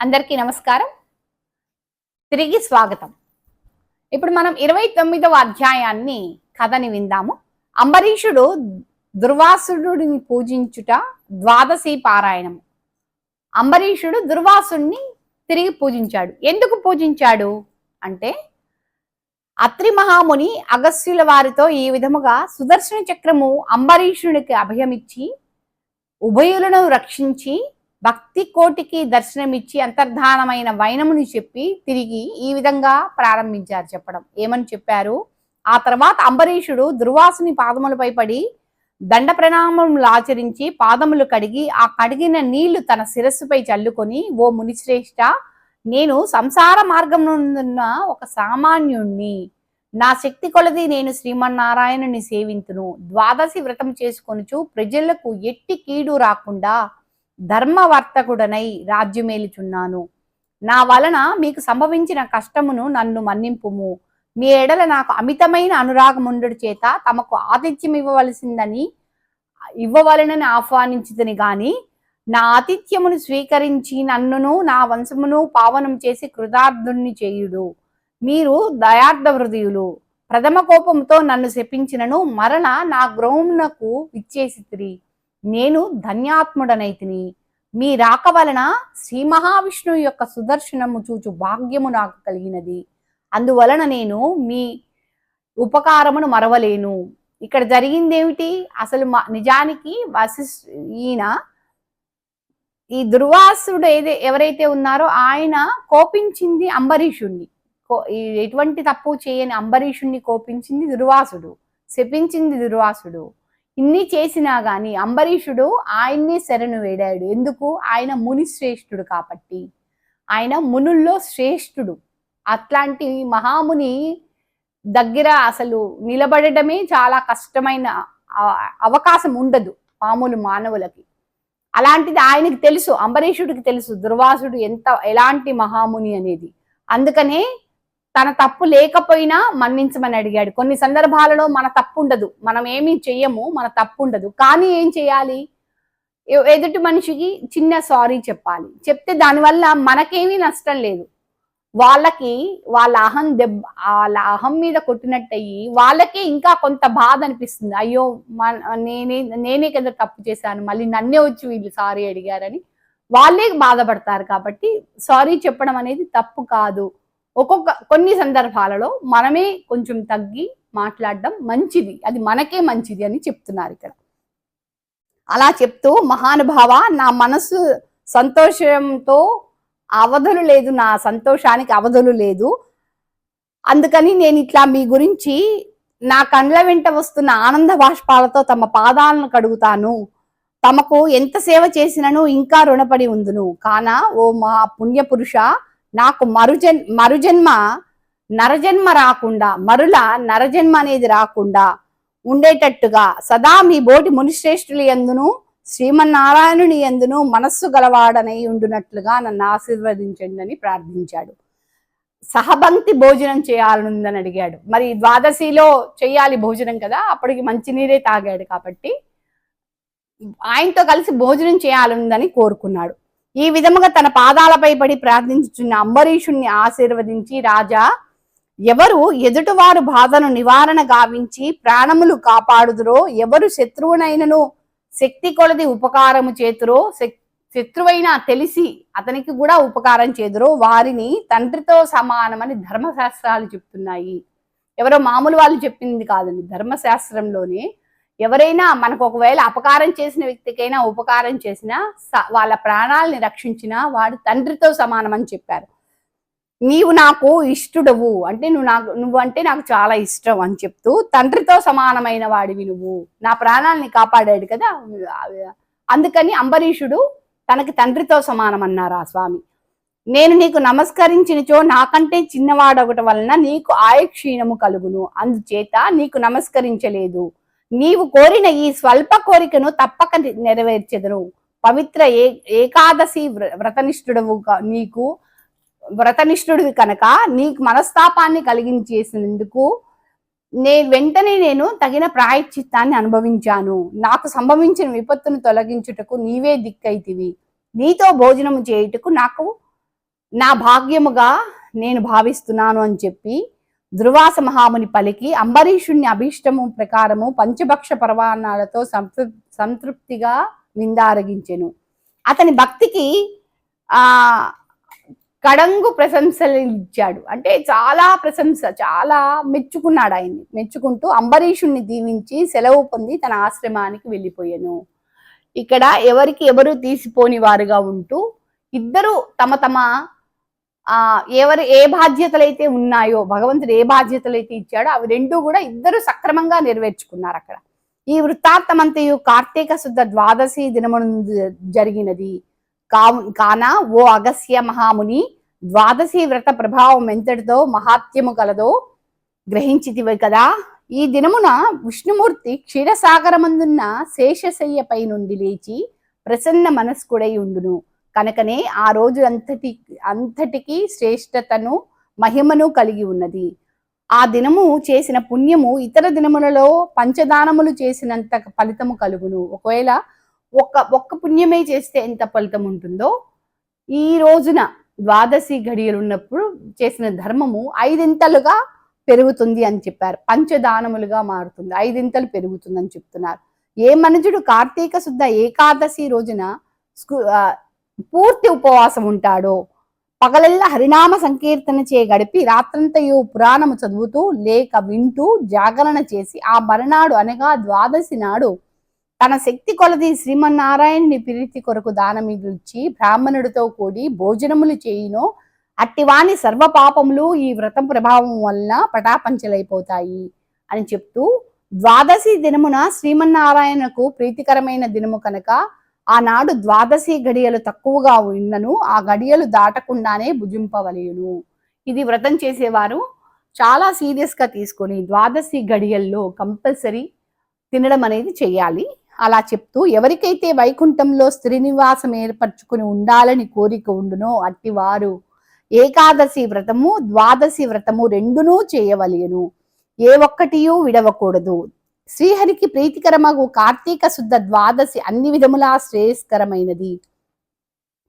అందరికీ నమస్కారం. తిరిగి స్వాగతం. ఇప్పుడు మనం ఇరవై తొమ్మిదవ అధ్యాయాన్ని కథని విందాము. అంబరీషుడు దుర్వాసుడిని పూజించుట ద్వాదశి పారాయణము. అంబరీషుడు దుర్వాసుడిని తిరిగి పూజించాడు. ఎందుకు పూజించాడు? అంటే అత్రి మహాముని అగస్యుల వారితో ఈ విధముగా సుదర్శన చక్రము అంబరీషునికి అభయమిచ్చి ఉభయులను రక్షించి భక్తి కోటికి దర్శనమిచ్చి అంతర్ధానమైన వైనముని చెప్పి తిరిగి ఈ విధంగా ప్రారంభించారు చెప్పడం. ఏమని చెప్పారు? ఆ తర్వాత అంబరీషుడు దుర్వాసుని పాదములపై పడి దండ ప్రణామములు ఆచరించి పాదములు కడిగి ఆ కడిగిన నీళ్ళు తన శిరస్సుపై చల్లుకొని ఓ మునిశ్రేష్ట నేను సంసార మార్గం ఒక సామాన్యుణ్ణి. నా శక్తి కొలది నేను శ్రీమన్నారాయణుని సేవింతును. ద్వాదశి వ్రతం చేసుకొనుచు ప్రజలకు ఎట్టి కీడు రాకుండా ధర్మవర్తకుడనై రాజ్యమేలుచున్నాను. నా వలన మీకు సంభవించిన కష్టమును నన్ను మన్నింపుము. మీ ఎడల నాకు అమితమైన అనురాగముండు చేత తమకు ఆతిథ్యం ఇవ్వవలసిందని ఇవ్వవలనని ఆహ్వానించదని గాని నా ఆతిథ్యమును స్వీకరించి నన్నును నా వంశమును పావనం చేసి కృతార్థుణ్ణి చేయుడు. మీరు దయార్థ హృదయులు. ప్రథమ కోపంతో నన్ను శపించినను మరణ నా గ్రౌండ్నకు ఇచ్చేసి నేను ధన్యాత్ముడనైతిని. మీ రాక వలన శ్రీ మహావిష్ణువు యొక్క సుదర్శనము చూచు భాగ్యము నాకు కలిగినది. అందువలన నేను మీ ఉపకారమును మరవలేను. ఇక్కడ జరిగింది ఏమిటి అసలు మా నిజానికి వశిష్ ఈయన ఈ దుర్వాసుడు ఏదే ఎవరైతే ఉన్నారో ఆయన కోపించింది అంబరీషుణ్ణి. కో- ఎటువంటి తప్పు చేయని అంబరీషుణ్ణి కోపించింది దుర్వాసుడు. శపించింది దుర్వాసుడు. ఇన్ని చేసినా గాని అంబరీషుడు ఆయన్నే శరణు వేడాడు. ఎందుకు? ఆయన ముని శ్రేష్ఠుడు కాబట్టి. ఆయన మునుల్లో శ్రేష్ఠుడు. అట్లాంటి మహాముని దగ్గర అసలు నిలబడటమే చాలా కష్టమైన అవకాశం ఉండదు మామూలు మానవులకి. అలాంటిది ఆయనకి తెలుసు అంబరీషుడికి తెలుసు దుర్వాసుడు ఎంత ఎలాంటి మహాముని అనేది. అందుకనే తన తప్పు లేకపోయినా మన్నించమని అడిగాడు. కొన్ని సందర్భాలలో మన తప్పు ఉండదు. మనం ఏమీ చెయ్యము మన తప్పు ఉండదు. కానీ ఏం చేయాలి? ఎదుటి మనిషికి చిన్న సారీ చెప్పాలి. చెప్తే దానివల్ల మనకేమీ నష్టం లేదు. వాళ్ళకి వాళ్ళ అహం దెబ్బ వాళ్ళ అహం మీద కొట్టినట్టయి వాళ్ళకే ఇంకా కొంత బాధ అనిపిస్తుంది. అయ్యో మన నేనే నేనే కదా తప్పు చేశాను. మళ్ళీ నన్నే వచ్చి వీళ్ళు సారీ అడిగారని వాళ్ళే బాధపడతారు కాబట్టి సారీ చెప్పడం అనేది తప్పు కాదు. ఒక్కొక్క కొన్ని సందర్భాలలో మనమే కొంచెం తగ్గి మాట్లాడడం మంచిది. అది మనకే మంచిది అని చెప్తున్నారు ఇక్కడ. అలా చెప్తూ మహానుభావ నా మనసు సంతోషంతో అవధులు లేదు నా సంతోషానికి అవధులు లేదు. అందుకని నేను ఇట్లా మీ గురించి నా కండ్ల వెంట వస్తున్న ఆనంద బాష్పాలతో తమ పాదాలను కడుగుతాను. తమకు ఎంత సేవ చేసినను ఇంకా రుణపడి ఉందును. కానా ఓ మా పుణ్యపురుష నాకు మరుజన్ మరుజన్మ నరజన్మ రాకుండా మరుల నరజన్మ అనేది రాకుండా ఉండేటట్టుగా సదా మీ బోటి మునిశ్రేష్ఠులు ఎందును శ్రీమన్నారాయణుని ఎందును మనస్సు గలవాడనై ఉండునట్లుగా నన్ను ఆశీర్వదించండి అని ప్రార్థించాడు. సహబంతి భోజనం చేయాలనుందని అడిగాడు. మరి ద్వాదశిలో చేయాలి భోజనం కదా అప్పటికి మంచినీరే తాగాడు కాబట్టి ఆయనతో కలిసి భోజనం చేయాలనుందని కోరుకున్నాడు. ఈ విధముగా తన పాదాలపై పడి ప్రార్థించుచున్న అంబరీషుణ్ణి ఆశీర్వదించి రాజా ఎవరు ఎదుటివారు బాధను నివారణ గావించి ప్రాణములు కాపాడుదురో ఎవరు శత్రువునైనను శక్తి కొలది ఉపకారము చేతురో శత్రువైన తెలిసి అతనికి కూడా ఉపకారం చేదురో వారిని తండ్రితో సమానమని ధర్మశాస్త్రాలు చెప్తున్నాయి. ఎవరో మామూలు వాళ్ళు చెప్పింది కాదండి. ధర్మశాస్త్రంలోనే ఎవరైనా మనకు ఒకవేళ అపకారం చేసిన వ్యక్తికైనా ఉపకారం చేసినా వాళ్ళ ప్రాణాలని రక్షించినా వాడు తండ్రితో సమానం అని చెప్పారు. నీవు నాకు ఇష్టడవు. అంటే నువ్వు నాకు నువ్వు అంటే నాకు చాలా ఇష్టం అని చెప్తూ తండ్రితో సమానమైన వాడివి నువ్వు. నా ప్రాణాలని కాపాడాడు కదా. అందుకని అంబరీషుడు తనకి తండ్రితో సమానం అన్నారు ఆ స్వామి. నేను నీకు నమస్కరించినచో నాకంటే చిన్నవాడొకటి వలన నీకు ఆయక్షీణము కలుగును. అందుచేత నీకు నమస్కరించలేదు. నీవు కోరిన ఈ స్వల్ప కోరికను తప్పక నెరవేర్చెదను పవిత్ర ఏ ఏకాదశి వ్ర- వ్రతనిష్ఠుడవు నీకు వ్రతనిష్ఠుడివి కనుక నీకు మనస్తాపాన్ని కలిగించేసినందుకు నేను వెంటనే నేను తగిన ప్రాయశ్చిత్తాన్ని అనుభవించాను. నాకు సంభవించిన విపత్తును తొలగించుటకు నీవే దిక్కైతివి. నీతో భోజనము చేయుటకు నాకు నా భాగ్యముగా నేను భావిస్తున్నాను అని చెప్పి దుర్వాస మహాముని పలికి అంబరీషుణ్ణి అభీష్టము ప్రకారము పంచభక్ష పర్వాణాలతో సంతృ సంతృప్తిగా విందారగించెను అతని భక్తికి ఆ కడంగు ప్రశంసలు ఇచ్చాడు అంటే చాలా ప్రశంస చాలా మెచ్చుకున్నాడు ఆయన్ని. మెచ్చుకుంటూ అంబరీషుణ్ణి దీవించి సెలవు పొంది తన ఆశ్రమానికి వెళ్ళిపోయాను. ఇక్కడ ఎవరికి ఎవరు తీసిపోని వారుగా ఉంటూ ఇద్దరు తమ తమ ఆ ఎవరు ఏ బాధ్యతలు అయితే ఉన్నాయో భగవంతుడు ఏ బాధ్యతలు అయితే ఇచ్చాడో అవి రెండు కూడా ఇద్దరు సక్రమంగా నెరవేర్చుకున్నారు అక్కడ. ఈ వృత్తాంతమంతయు కార్తీక శుద్ధ ద్వాదశి దినమును జరిగినది. కావు కాన ఓ అగస్య మహాముని ద్వాదశి వ్రత ప్రభావం ఎంతటితో మహాత్యము కలదో గ్రహించితివి కదా. ఈ దినమున విష్ణుమూర్తి క్షీరసాగరమందున్న శేషశయ్యపై నుండి లేచి ప్రసన్న మనస్కుడై ఉండును. కనుకనే ఆ రోజు అంతటి అంతటికి శ్రేష్టతను మహిమను కలిగి ఉన్నది. ఆ దినము చేసిన పుణ్యము ఇతర దినములలో పంచదానములు చేసినంత ఫలితము కలుగును. ఒకవేళ ఒక్క ఒక్క పుణ్యమే చేస్తే ఎంత ఫలితం ఉంటుందో? ఈ రోజున ద్వాదశి ఘడియలు ఉన్నప్పుడు చేసిన ధర్మము ఐదింతలుగా పెరుగుతుంది అని చెప్పారు. పంచదానములుగా మారుతుంది. ఐదింతలు పెరుగుతుందని చెప్తున్నారు. ఏ మనుషుడు కార్తీక శుద్ధ ఏకాదశి రోజున స్కూ పూర్తి ఉపవాసం ఉంటాడో పగలల్లా హరినామ సంకీర్తన చే గడిపి రాత్రంతయు పురాణము చదువుతూ లేక వింటూ జాగరణ చేసి ఆ మరునాడు అనగా ద్వాదశి నాడు తన శక్తి కొలది శ్రీమన్నారాయణ్ణి ప్రీతి కొరకు దానమిచ్చి బ్రాహ్మణుడితో కూడి భోజనములు చేయునో అట్టివాని సర్వ పాపములు ఈ వ్రతం ప్రభావం వలన పటాపంచలైపోతాయి అని చెప్తూ ద్వాదశి దినమున శ్రీమన్నారాయణకు ప్రీతికరమైన దినము కనుక ఆనాడు ద్వాదశి గడియలు తక్కువగా ఉన్నను ఆ గడియలు దాటకుండానే భుజింపవలయును ఇది వ్రతం చేసేవారు చాలా సీరియస్గా తీసుకొని ద్వాదశి గడియల్లో కంపల్సరీ తినడం అనేది చేయాలి. అలా చెప్తూ ఎవరికైతే వైకుంఠంలో స్త్రీనివాసం ఏర్పరచుకుని ఉండాలని కోరిక ఉండునో అట్టివారు ఏకాదశి వ్రతము ద్వాదశి వ్రతము రెండునూ చేయవలయను ఏ ఒక్కటియూ విడవకూడదు. శ్రీహరికి ప్రీతికరమగు కార్తీక శుద్ధ ద్వాదశి అన్ని విధములా శ్రేయస్కరమైనది.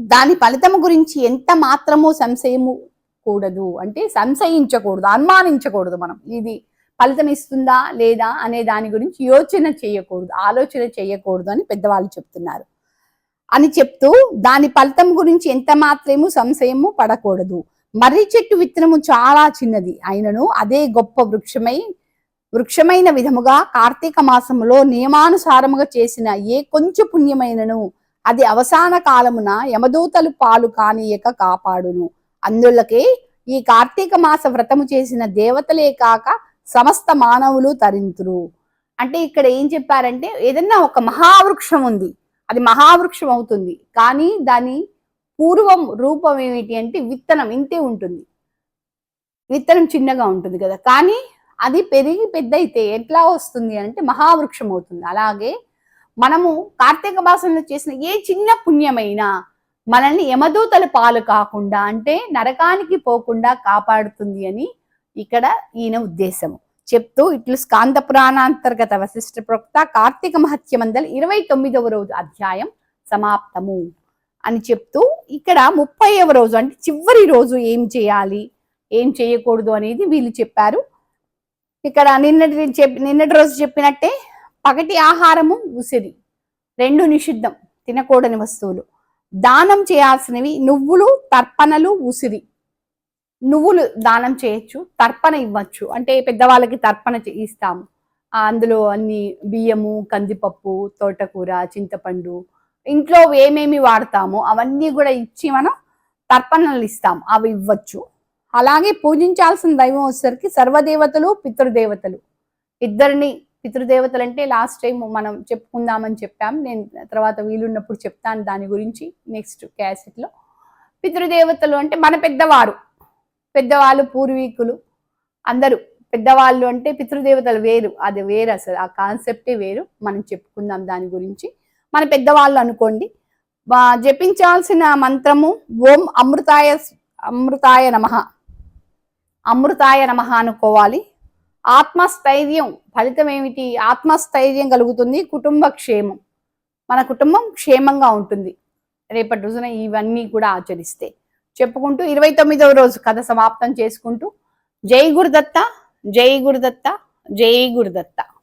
దాని ఫలితము గురించి ఎంత మాత్రము సంశయము కూడదు. అంటే సంశయించకూడదు అనుమానించకూడదు మనం. ఇది ఫలితం ఇస్తుందా లేదా అనే దాని గురించి యోచన చేయకూడదు ఆలోచన చేయకూడదు అని పెద్దవాళ్ళు చెప్తున్నారు. అని చెప్తూ దాని ఫలితం గురించి ఎంత మాత్రము సంశయము పడకూడదు. మర్రి చెట్టు విత్తనము చాలా చిన్నది. అయినను అదే గొప్ప వృక్షమై వృక్షమైన విధముగా కార్తీక మాసములో నియమానుసారముగా చేసిన ఏ కొంచెం పుణ్యమైనను అది అవసాన కాలమున యమదూతలు పాలు కానీయక కాపాడును. అందులకే ఈ కార్తీక మాస వ్రతము చేసిన దేవతలే కాక సమస్త మానవులు తరింతురు. అంటే ఇక్కడ ఏం చెప్పారంటే ఏదన్నా ఒక మహావృక్షం ఉంది అది మహావృక్షం అవుతుంది కానీ దాని పూర్వం రూపం ఏమిటి అంటే విత్తనం ఇంతే ఉంటుంది. విత్తనం చిన్నగా ఉంటుంది కదా కానీ అది పెరిగి పెద్ద అయితే ఎట్లా వస్తుంది అంటే మహావృక్షం అవుతుంది అలాగే మనము కార్తీక మాసంలో చేసిన ఏ చిన్న పుణ్యమైనా మనల్ని యమదూతల పాలు కాకుండా అంటే నరకానికి పోకుండా కాపాడుతుంది అని ఇక్కడ ఈయన ఉద్దేశము. చెప్తూ ఇట్లు స్కాంద పురాణాంతర్గత వశిష్ఠ ప్రోక్త కార్తీక మహత్యమందల్ ఇరవై తొమ్మిదవ రోజు అధ్యాయం సమాప్తము అని చెప్తూ ఇక్కడ ముప్పైవ రోజు అంటే చివరి రోజు ఏం చేయాలి ఏం చేయకూడదు అనేది వీళ్ళు చెప్పారు. ఇక్కడ నిన్నటి చెప్పి నిన్నటి రోజు చెప్పినట్టే పగటి ఆహారము ఉసిరి. రెండు నిషిద్ధం. తినకూడని వస్తువులు. దానం చేయాల్సినవి నువ్వులు తర్పణలు ఉసిరి. నువ్వులు దానం చేయొచ్చు తర్పణ ఇవ్వచ్చు. అంటే పెద్దవాళ్ళకి తర్పణ ఇస్తాము. అందులో అన్ని బియ్యము కందిపప్పు తోటకూర చింతపండు ఇంట్లో ఏమేమి వాడతామో అవన్నీ కూడా ఇచ్చి మనం తర్పణలు ఇస్తాం అవి ఇవ్వచ్చు. అలాగే పూజించాల్సిన దైవం వచ్చేసరికి సర్వదేవతలు పితృదేవతలు. ఇద్దరిని పితృదేవతలు అంటే లాస్ట్ టైం మనం చెప్పుకుందామని చెప్పాం. నేను తర్వాత వీలున్నప్పుడు చెప్తాను దాని గురించి నెక్స్ట్ క్యాసెట్లో. పితృదేవతలు అంటే మన పెద్దవారు పెద్దవాళ్ళు పూర్వీకులు అందరూ. పెద్దవాళ్ళు అంటే పితృదేవతలు వేరు. అది వేరు అసలు ఆ కాన్సెప్టే వేరు. మనం చెప్పుకుందాం దాని గురించి. మన పెద్దవాళ్ళు అనుకోండి జపించాల్సిన మంత్రము ఓం అమృతాయ అమృతాయ నమః. అమృతాయ నమః అనుకోవాలి. ఆత్మస్థైర్యం ఫలితం ఏమిటి ఆత్మస్థైర్యం కలుగుతుంది కుటుంబ క్షేమం. మన కుటుంబం క్షేమంగా ఉంటుంది. రేపటి రోజున ఇవన్నీ కూడా ఆచరిస్తే. చెప్పుకుంటూ ఇరవై తొమ్మిదవ రోజు కథ సమాప్తం చేసుకుంటూ జై గురుదత్త జై గురుదత్త జై గురుదత్త.